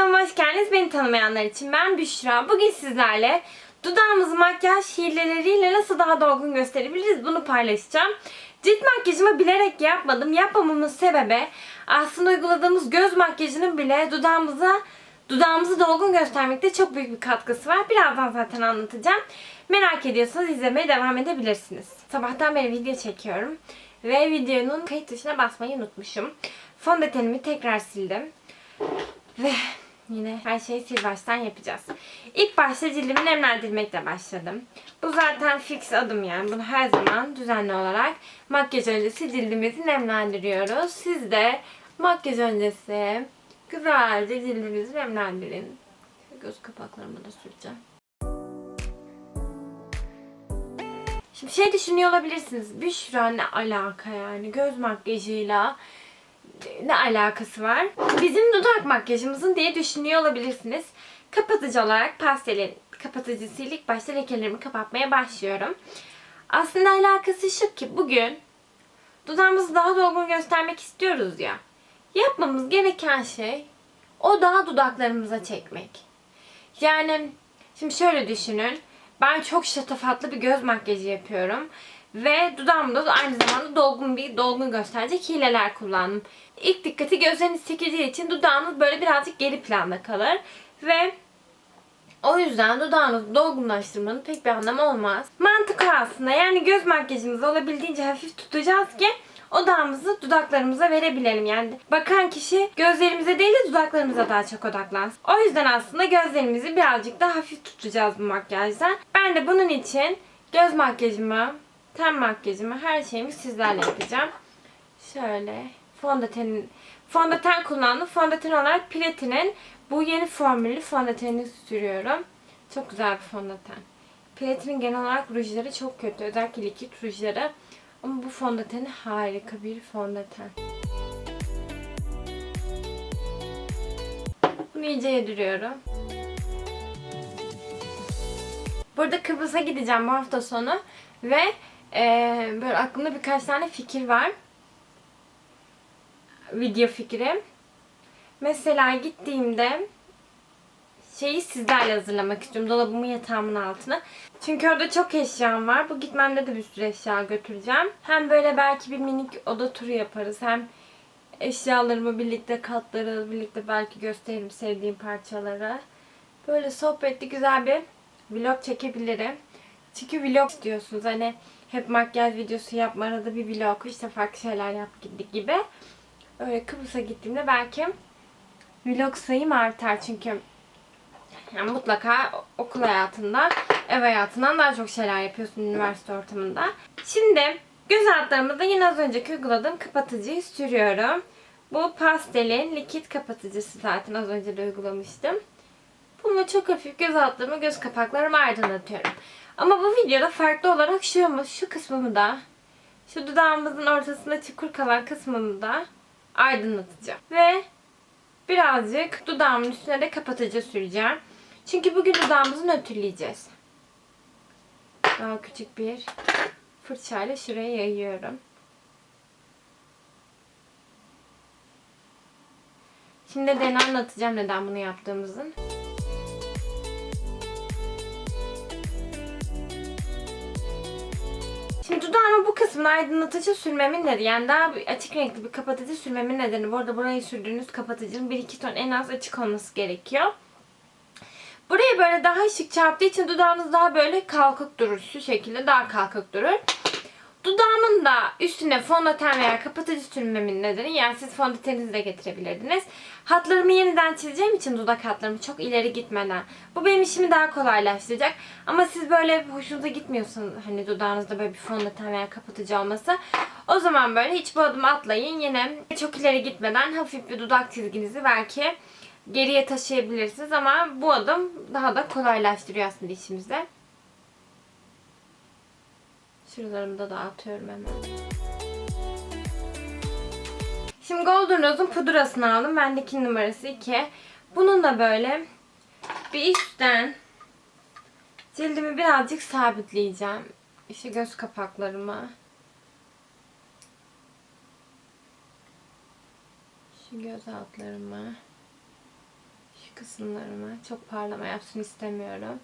Kanalıma hoş geldiniz. Beni tanımayanlar için ben Büşra. Bugün sizlerle dudağımızı makyaj hileleriyle nasıl daha dolgun gösterebiliriz bunu paylaşacağım. Cilt makyajımı bilerek yapmadım. Yapmamamın sebebi aslında uyguladığımız göz makyajının bile dudağımıza dudağımızı dolgun göstermekte çok büyük bir katkısı var. Birazdan zaten anlatacağım. Merak ediyorsanız izlemeye devam edebilirsiniz. Sabahtan beri video çekiyorum. Ve videonun kayıt tuşuna basmayı unutmuşum. Fondötenimi tekrar sildim. Ve yine her şeyi sil baştan yapacağız. İlk başta cildimi nemlendirmekle başladım. Bu zaten fix adım yani. Bunu her zaman düzenli olarak makyaj öncesi cildimizi nemlendiriyoruz. Siz de makyaj öncesi güzelce cildinizi nemlendirin. Göz kapaklarıma da süreceğim. Şimdi şey düşünüyor olabilirsiniz. Büşra ne alaka yani göz makyajıyla ne alakası var? Bizim dudak makyajımızın diye düşünüyor olabilirsiniz. Kapatıcı olarak pastelin kapatıcısıyla ilk başta lekelerimi kapatmaya başlıyorum. Aslında alakası şu ki bugün dudağımızı daha dolgun göstermek istiyoruz ya. Yapmamız gereken şey o daha dudaklarımıza çekmek. Yani şimdi şöyle düşünün. Ben çok şatafatlı bir göz makyajı yapıyorum. Ve dudağımda da aynı zamanda dolgun bir dolgun gösterecek hileler kullandım. İlk dikkati gözleriniz çekeceği için dudağınız böyle birazcık geri planda kalır. Ve o yüzden dudağınızı dolgunlaştırmanın pek bir anlamı olmaz. Mantık o aslında. Yani göz makyajımızı olabildiğince hafif tutacağız ki odağımızı dudaklarımıza verebilelim. Yani bakan kişi gözlerimize değil de dudaklarımıza daha çok odaklansın. O yüzden aslında gözlerimizi birazcık daha hafif tutacağız bu makyajda. Ben de bunun için göz makyajımı, ten makyajımı, her şeyimi sizlerle yapacağım. Şöyle fondöten fondöten kullandım. Fondöten olarak Platin'in bu yeni formülü fondötenini sürüyorum. Çok güzel bir fondöten. Platin'in genel olarak rujları çok kötü. Özellikle likit rujları. Ama bu fondöten harika bir fondöten. Bunu iyice yediriyorum. Burada Kıbrıs'a gideceğim bu hafta sonu. Ve eee, böyle aklımda birkaç tane fikir var. Video fikrim. Mesela gittiğimde şeyi sizlerle hazırlamak istiyorum. Dolabımın yatağımın altına. Çünkü orada çok eşyam var. Bu gitmemde de bir sürü eşya götüreceğim. Hem böyle belki bir minik oda turu yaparız. Hem eşyalarımı birlikte katlarız. Birlikte belki gösteririm sevdiğim parçaları. Böyle sohbetli güzel bir vlog çekebilirim. Çünkü vlog istiyorsunuz. Hani hep makyaj videosu yapma arada bir vlog işte farklı şeyler yap gibi. Öyle Kıbrıs'a gittiğimde belki vlog sayım artar çünkü yani mutlaka okul hayatında, ev hayatından daha çok şeyler yapıyorsun üniversite ortamında. Şimdi göz altlarımı da yine az önceki uyguladığım kapatıcıyı sürüyorum. Bu pastelin likit kapatıcısı zaten az önce de uygulamıştım. Bununla çok hafif göz altlarımı, göz kapaklarımı aydınlatıyorum. Ama bu videoda farklı olarak şu, şu kısmımı da, şu dudağımızın ortasında çukur kalan kısmını da aydınlatacağım. Ve birazcık dudağımın üstüne de kapatıcı süreceğim. Çünkü bugün dudağımızı nötrleyeceğiz. Daha küçük bir fırçayla şuraya yayıyorum. Şimdi de anlatacağım neden bunu yaptığımızın. Şimdi dudağımın bu kısmını aydınlatıcı sürmemin nedeni yani daha açık renkli bir kapatıcı sürmemin nedeni bu arada burayı sürdüğünüz kapatıcının 1-2 ton en az açık olması gerekiyor. Buraya böyle daha ışık çarptığı için dudağınız daha böyle kalkık durur. Şu şekilde daha kalkık durur. Dudağımın da üstüne fondöten veya kapatıcı sürmemin nedeni yani siz fondöteninizi de getirebilirdiniz. Hatlarımı yeniden çizeceğim için dudak hatlarımı çok ileri gitmeden. Bu benim işimi daha kolaylaştıracak. Ama siz böyle hoşunuza gitmiyorsanız hani dudağınızda böyle bir fondöten veya kapatıcı olması o zaman böyle hiç bu adımı atlayın. Yine çok ileri gitmeden hafif bir dudak çizginizi belki geriye taşıyabilirsiniz ama bu adım daha da kolaylaştırıyor aslında işimizi. Şuralarımı da dağıtıyorum hemen. Şimdi Golden Rose'un pudrasını aldım. Bendeki numarası 2. Bunun da böyle bir üstten cildimi birazcık sabitleyeceğim. İşte göz kapaklarımı. Şu göz altlarımı. Şu kısımlarıma çok parlama yapsın istemiyorum.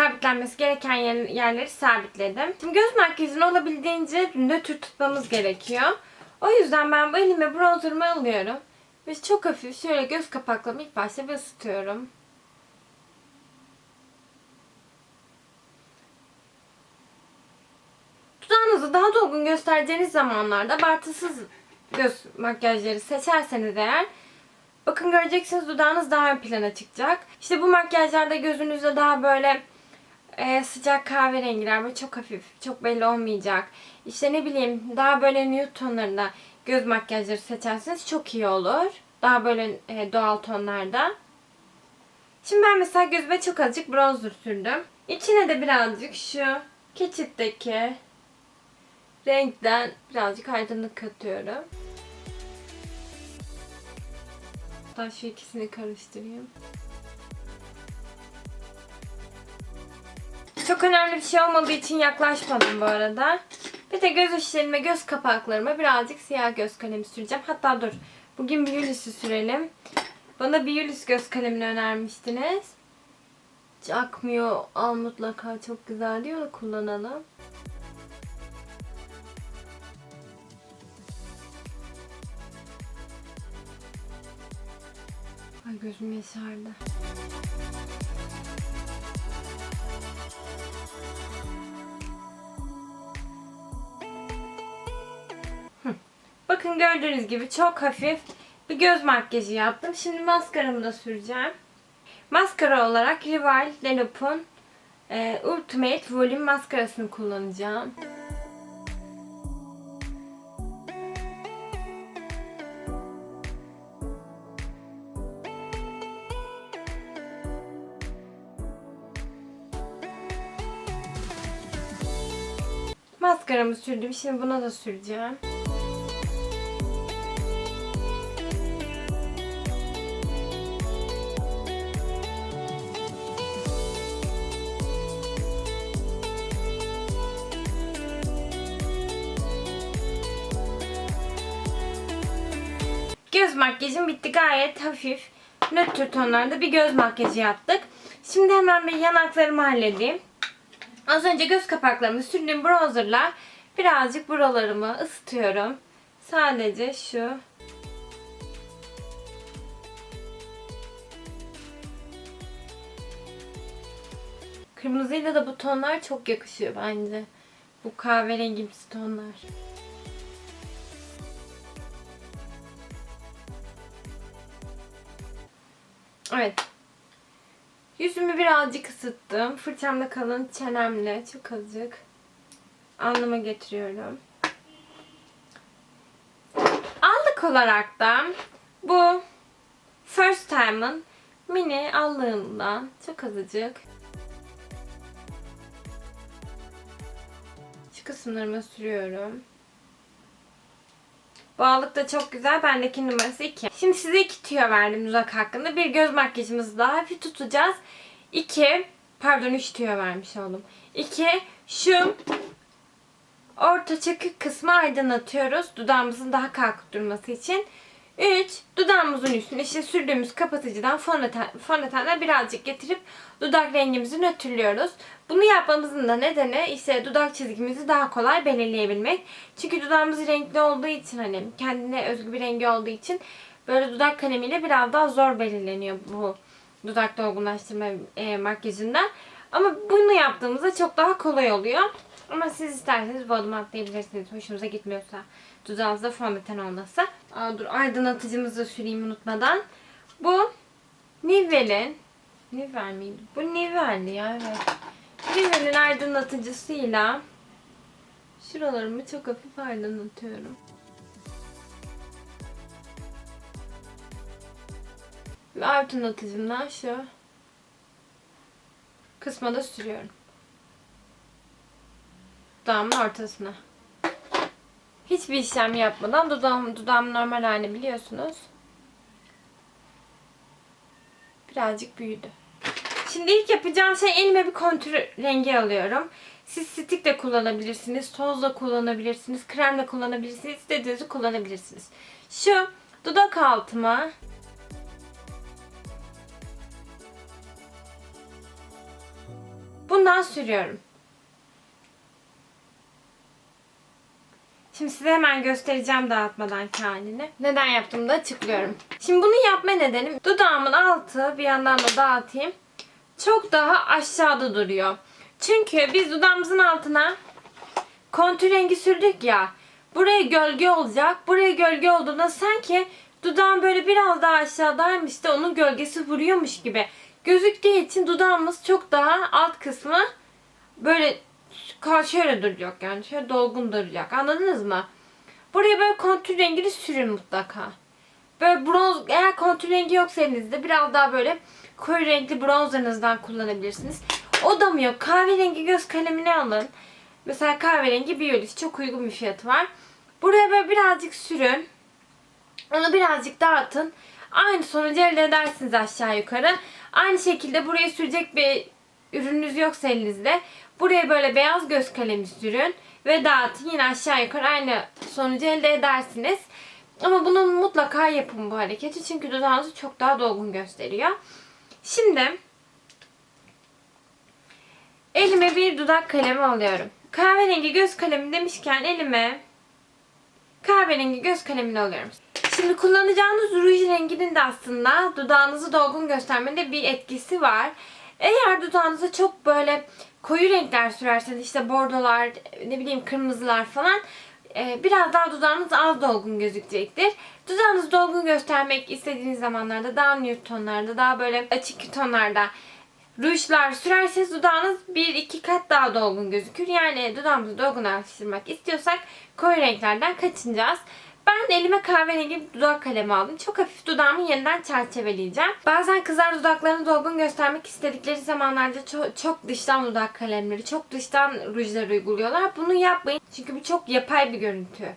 Sabitlenmesi gereken yer- yerleri sabitledim. Şimdi göz makyajını olabildiğince nötr tutmamız gerekiyor. O yüzden ben bu elime bronzerımı alıyorum. Ve çok hafif şöyle göz kapaklarımı ilk başta bir ısıtıyorum. Dudağınızı daha dolgun göstereceğiniz zamanlarda abartısız göz makyajları seçerseniz eğer bakın göreceksiniz dudağınız daha ön plana çıkacak. İşte bu makyajlarda gözünüzde daha böyle e, sıcak kahverengiler böyle çok hafif, çok belli olmayacak. İşte ne bileyim daha böyle nude tonlarında göz makyajları seçerseniz çok iyi olur. Daha böyle e, doğal tonlarda. Şimdi ben mesela gözüme çok azıcık bronzer sürdüm. İçine de birazcık şu keçitteki renkten birazcık aydınlık katıyorum. Hatta şu ikisini karıştırayım. Çok önemli bir şey olmadığı için yaklaşmadım bu arada. Bir de göz uçlarıma, göz kapaklarıma birazcık siyah göz kalemi süreceğim. Hatta dur. Bugün Biolis'i sürelim. Bana Biolis göz kalemini önermiştiniz. Hiç akmıyor. Al mutlaka çok güzel diyor. Kullanalım. Ay gözüm yaşardı. Bakın gördüğünüz gibi çok hafif bir göz makyajı yaptım. Şimdi maskaramı da süreceğim. Maskara olarak Rival Delop'un e, Ultimate Volume maskarasını kullanacağım. Maskaramı sürdüm. Şimdi buna da süreceğim. Göz makyajım bitti. Gayet hafif, nötr tonlarda bir göz makyajı yaptık. Şimdi hemen bir yanaklarımı halledeyim. Az önce göz kapaklarımı sürdüğüm bronzerla birazcık buralarımı ısıtıyorum. Sadece şu Kırmızıyla da bu tonlar çok yakışıyor bence. Bu kahverengimsi tonlar. Evet. Yüzümü birazcık ısıttım. Fırçamda kalın çenemle çok azıcık alnıma getiriyorum. Allık olarak da bu First Time'ın mini allığından çok azıcık şu kısımlarıma sürüyorum. Bu allık da çok güzel. Bendeki numarası 2. Şimdi size iki tüyo verdim dudak hakkında. Bir göz makyajımızı daha hafif tutacağız. İki, pardon 3 tüyo vermiş oldum. İki, şu orta çakık kısmı aydınlatıyoruz. Dudağımızın daha kalkık durması için. 3. Dudağımızın üstüne işte sürdüğümüz kapatıcıdan fondöten, fondötenle birazcık getirip dudak rengimizi nötrlüyoruz. Bunu yapmamızın da nedeni işte dudak çizgimizi daha kolay belirleyebilmek. Çünkü dudağımız renkli olduğu için hani kendine özgü bir rengi olduğu için böyle dudak kalemiyle biraz daha zor belirleniyor bu dudak dolgunlaştırma e, makyajında. Ama bunu yaptığımızda çok daha kolay oluyor. Ama siz isterseniz bu adımı atlayabilirsiniz. Hoşunuza gitmiyorsa. Dudağınızda fondöten olmasa. Aa, dur aydınlatıcımızı da süreyim unutmadan. Bu Nivel'in Nivel miydi? Bu Nivel'li ya evet. Nivel'in aydınlatıcısıyla şuralarımı çok hafif aydınlatıyorum. Ve aydınlatıcımdan şu kısma da sürüyorum. Dudağımın ortasına. Hiçbir işlem yapmadan dudağım, dudağım normal halini biliyorsunuz. Birazcık büyüdü. Şimdi ilk yapacağım şey elime bir kontür rengi alıyorum. Siz stick de kullanabilirsiniz, toz da kullanabilirsiniz, krem de kullanabilirsiniz, istediğinizi kullanabilirsiniz. Şu dudak altıma bundan sürüyorum. Şimdi size hemen göstereceğim dağıtmadan halini. Neden yaptığımı da açıklıyorum. Şimdi bunu yapma nedenim dudağımın altı bir yandan da dağıtayım. Çok daha aşağıda duruyor. Çünkü biz dudağımızın altına kontür rengi sürdük ya. Buraya gölge olacak. Buraya gölge olduğunda sanki dudağım böyle biraz daha aşağıdaymış da onun gölgesi vuruyormuş gibi gözüktüğü için dudağımız çok daha alt kısmı böyle ka- şöyle duracak yani şöyle dolgun duracak anladınız mı? Buraya böyle kontür rengini sürün mutlaka. Böyle bronz eğer kontür rengi yoksa elinizde biraz daha böyle koyu renkli bronzerınızdan kullanabilirsiniz. O da mı yok? Kahverengi göz kalemini alın. Mesela kahverengi Biolis çok uygun bir fiyatı var. Buraya böyle birazcık sürün. Onu birazcık dağıtın. Aynı sonucu elde edersiniz aşağı yukarı. Aynı şekilde buraya sürecek bir ürününüz yoksa elinizde buraya böyle beyaz göz kalemi sürün ve dağıtın. Yine aşağı yukarı aynı sonucu elde edersiniz. Ama bunun mutlaka yapın bu hareketi. Çünkü dudağınızı çok daha dolgun gösteriyor. Şimdi elime bir dudak kalemi alıyorum. Kahverengi göz kalemi demişken elime kahverengi göz kalemini alıyorum. Şimdi kullanacağınız ruj renginin de aslında dudağınızı dolgun göstermede bir etkisi var. Eğer dudağınıza çok böyle koyu renkler sürerseniz işte bordolar, ne bileyim kırmızılar falan e, biraz daha dudağınız az dolgun gözükecektir. Dudağınızı dolgun göstermek istediğiniz zamanlarda daha nude tonlarda, daha böyle açık tonlarda rujlar sürerseniz dudağınız 1-2 kat daha dolgun gözükür. Yani dudağımızı dolgunlaştırmak istiyorsak koyu renklerden kaçınacağız. Ben elime kahverengi dudak kalemi aldım. Çok hafif dudağımı yeniden çerçeveleyeceğim. Bazen kızlar dudaklarını dolgun göstermek istedikleri zamanlarda çok, çok dıştan dudak kalemleri, çok dıştan rujlar uyguluyorlar. Bunu yapmayın. Çünkü bu çok yapay bir görüntü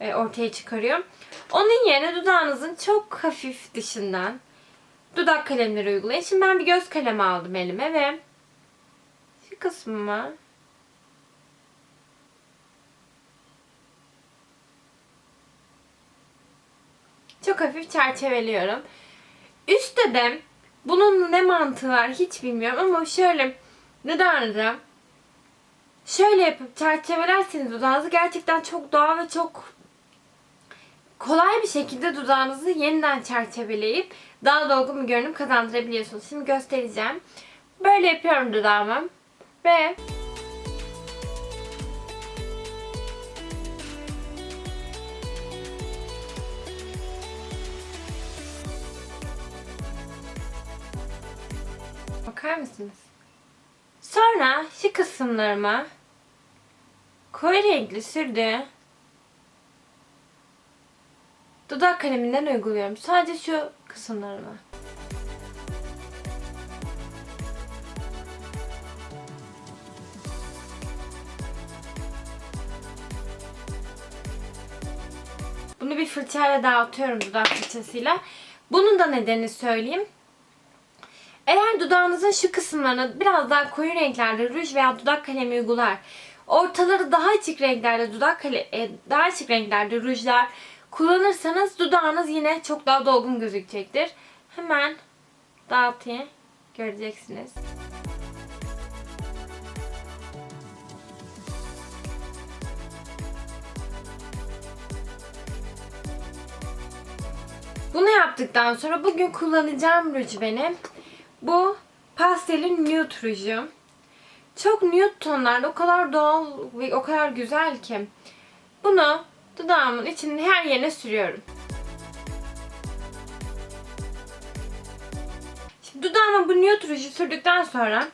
e, ortaya çıkarıyor. Onun yerine dudağınızın çok hafif dışından dudak kalemleri uygulayın. Şimdi ben bir göz kalemi aldım elime ve şu kısmıma çok hafif çerçeveliyorum. Üstte de bunun ne mantığı var hiç bilmiyorum ama şöyle dudağınıza şöyle yapıp çerçevelerseniz dudağınızı gerçekten çok doğal ve çok kolay bir şekilde dudağınızı yeniden çerçeveleyip daha dolgun bir görünüm kazandırabiliyorsunuz. Şimdi göstereceğim. Böyle yapıyorum dudağımı ve Bakar mısınız? Sonra şu kısımlarıma koyu renkli sürdüğü dudak kaleminden uyguluyorum. Sadece şu kısımlarıma. Bunu bir fırçayla dağıtıyorum dudak fırçasıyla. Bunun da nedenini söyleyeyim. Eğer dudağınızın şu kısımlarına biraz daha koyu renklerde ruj veya dudak kalemi uygular, ortaları daha açık renklerde dudak kale e, daha açık renklerde rujlar kullanırsanız dudağınız yine çok daha dolgun gözükecektir. Hemen dağıtayım. Göreceksiniz. Bunu yaptıktan sonra bugün kullanacağım ruj benim. Bu pastelin nude ruju. Çok nude tonlarda o kadar doğal ve o kadar güzel ki. Bunu dudağımın içinin her yerine sürüyorum. Şimdi dudağıma bu nude ruju sürdükten sonra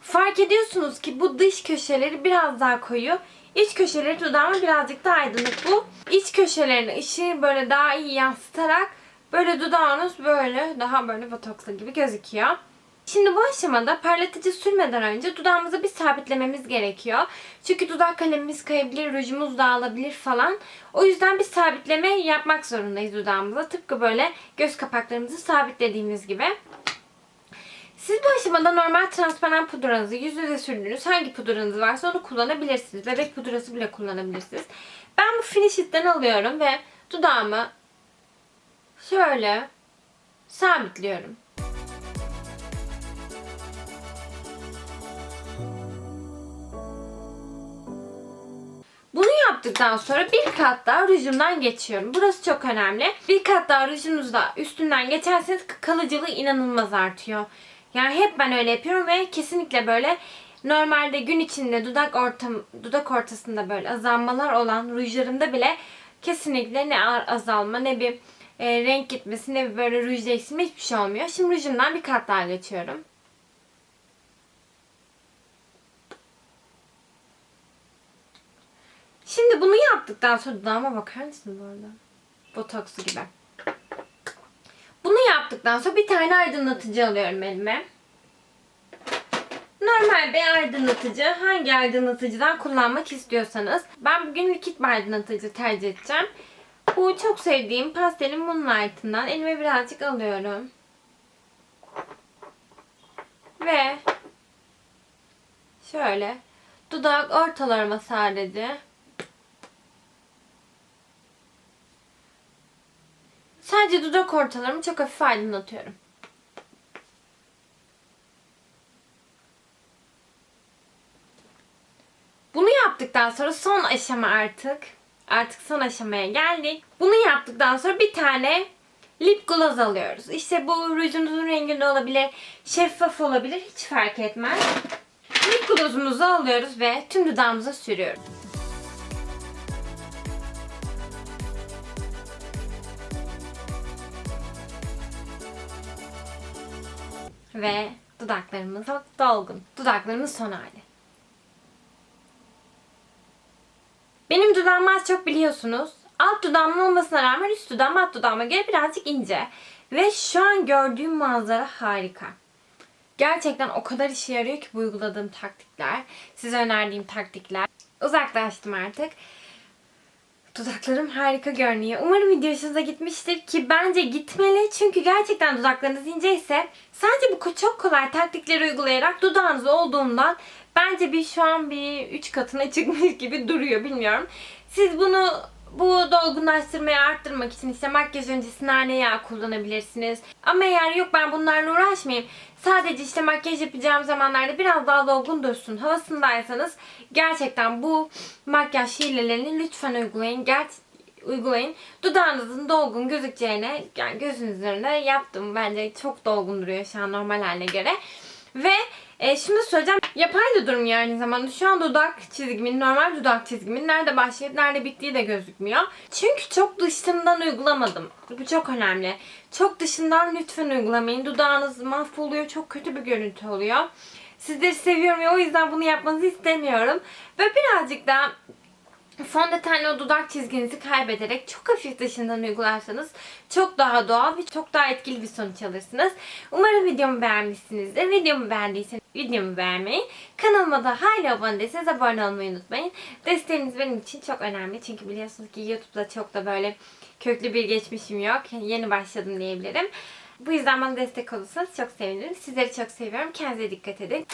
fark ediyorsunuz ki bu dış köşeleri biraz daha koyu. İç köşeleri dudağıma birazcık daha aydınlık. Bu iç köşelerini ışığı böyle daha iyi yansıtarak böyle dudağınız böyle daha böyle botokslu gibi gözüküyor. Şimdi bu aşamada parlatıcı sürmeden önce dudağımızı bir sabitlememiz gerekiyor. Çünkü dudak kalemimiz kayabilir, rujumuz dağılabilir falan. O yüzden bir sabitleme yapmak zorundayız dudağımıza. Tıpkı böyle göz kapaklarımızı sabitlediğimiz gibi. Siz bu aşamada normal transparan pudranızı yüzünüze sürdüğünüz hangi pudranız varsa onu kullanabilirsiniz. Bebek pudrası bile kullanabilirsiniz. Ben bu Finish It'ten alıyorum ve dudağımı şöyle sabitliyorum. Bunu yaptıktan sonra bir kat daha rujumdan geçiyorum. Burası çok önemli. Bir kat daha rujunuzda üstünden geçerseniz kalıcılığı inanılmaz artıyor. Yani hep ben öyle yapıyorum ve kesinlikle böyle normalde gün içinde dudak ortam dudak ortasında böyle azalmalar olan rujlarımda bile kesinlikle ne azalma ne bir e, renk gitmesi ne böyle ruj değişimi hiçbir şey olmuyor. Şimdi rujumdan bir kat daha geçiyorum. Şimdi bunu yaptıktan sonra dudağıma bakar mısın bu arada? Botoksu gibi. Bunu yaptıktan sonra bir tane aydınlatıcı alıyorum elime. Normal bir aydınlatıcı. Hangi aydınlatıcıdan kullanmak istiyorsanız. Ben bugün likit bir aydınlatıcı tercih edeceğim. Bu çok sevdiğim pastelin Moonlight'ından elime birazcık alıyorum. Ve şöyle dudak ortalarıma sadece Sadece dudak ortalarımı çok hafif aydınlatıyorum. Bunu yaptıktan sonra son aşama artık. Artık son aşamaya geldik. Bunu yaptıktan sonra bir tane lip gloss alıyoruz. İşte bu rujunuzun renginde olabilir, şeffaf olabilir hiç fark etmez. Lip gloss'umuzu alıyoruz ve tüm dudağımıza sürüyoruz. Ve dudaklarımız dolgun. Dudaklarımız son hali. Benim dudağım az çok biliyorsunuz. Alt dudağımın olmasına rağmen üst dudağım alt dudağıma göre birazcık ince. Ve şu an gördüğüm manzara harika. Gerçekten o kadar işe yarıyor ki bu uyguladığım taktikler. Size önerdiğim taktikler. Uzaklaştım artık. Dudaklarım harika görünüyor. Umarım video hoşunuza gitmiştir ki bence gitmeli. Çünkü gerçekten dudaklarınız inceyse sadece bu çok kolay taktikleri uygulayarak dudağınız olduğundan bence bir şu an bir 3 katına çıkmış gibi duruyor bilmiyorum. Siz bunu bu dolgunlaştırmayı arttırmak için işte makyaj öncesi nane yağı kullanabilirsiniz. Ama eğer yok ben bunlarla uğraşmayayım. Sadece işte makyaj yapacağım zamanlarda biraz daha dolgun dursun havasındaysanız gerçekten bu makyaj hilelerini lütfen uygulayın. Ger uygulayın. Dudağınızın dolgun gözükeceğine yani gözünüz üzerinde yaptım. Bence çok dolgun duruyor şu an normal haline göre. Ve e, şunu söyleyeceğim. Yapay da durmuyor aynı zamanda. Şu an dudak çizgimin, normal dudak çizgimin nerede başlayıp nerede bittiği de gözükmüyor. Çünkü çok dışından uygulamadım. Bu çok önemli. Çok dışından lütfen uygulamayın. Dudağınız mahvoluyor. Çok kötü bir görüntü oluyor. Sizleri seviyorum ve o yüzden bunu yapmanızı istemiyorum. Ve birazcık daha fondötenle o dudak çizginizi kaybederek çok hafif dışından uygularsanız çok daha doğal ve çok daha etkili bir sonuç alırsınız. Umarım videomu beğenmişsinizdir. Videomu beğendiyseniz videomu beğenmeyi, kanalıma da hala abone değilseniz abone olmayı unutmayın. Desteğiniz benim için çok önemli. Çünkü biliyorsunuz ki YouTube'da çok da böyle köklü bir geçmişim yok. Yeni başladım diyebilirim. Bu yüzden bana destek olursanız çok sevinirim. Sizleri çok seviyorum. Kendinize dikkat edin.